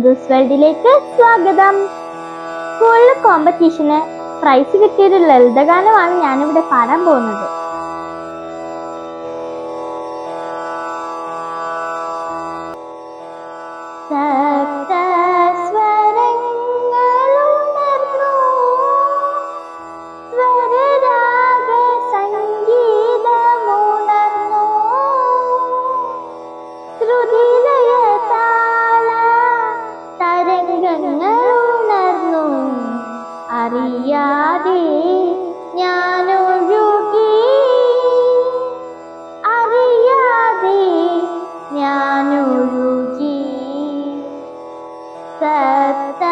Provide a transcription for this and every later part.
വേൾഡിലേക്ക് സ്വാഗതം. സ്കൂളിലെ കോമ്പറ്റീഷന് പ്രൈസ് കിട്ടിയൊരു ലളിതഗാനമാണ് ഞാനിവിടെ പാടാൻ പോകുന്നത്. തരംഗങ്ങൾ ഉണർന്നു. അറിയാതെ ഞാനൊഴുകി അറിയാതെ ഞാനൊഴുകി സപ്ത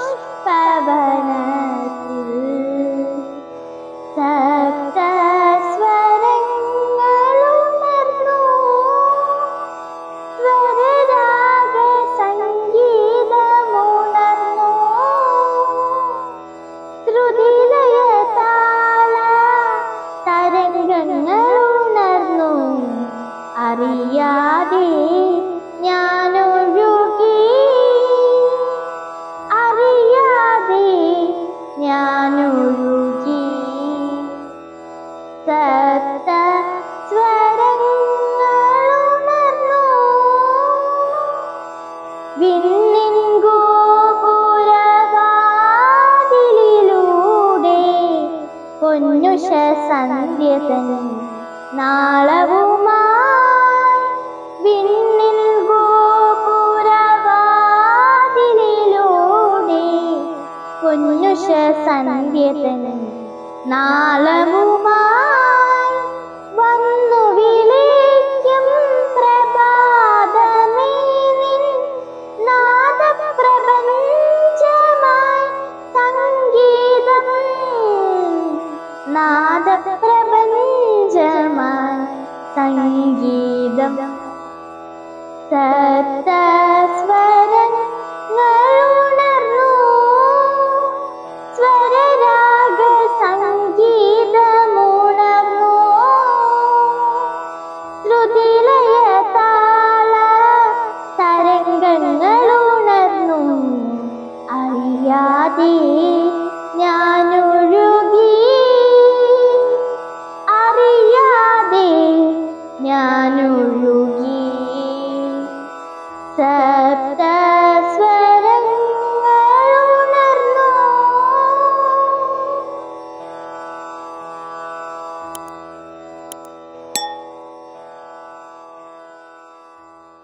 പുഷ്പവനത്തിൽ സപ്ത പൊന്നുഷ സന്ധ്യതൻ നാളവുമായി വിണ്ണിൻ ഗോപുരവാതിലിലൂടെ പൊന്നുഷ സന്ധ്യതൻ നാളവുമായി जात स سَاءَ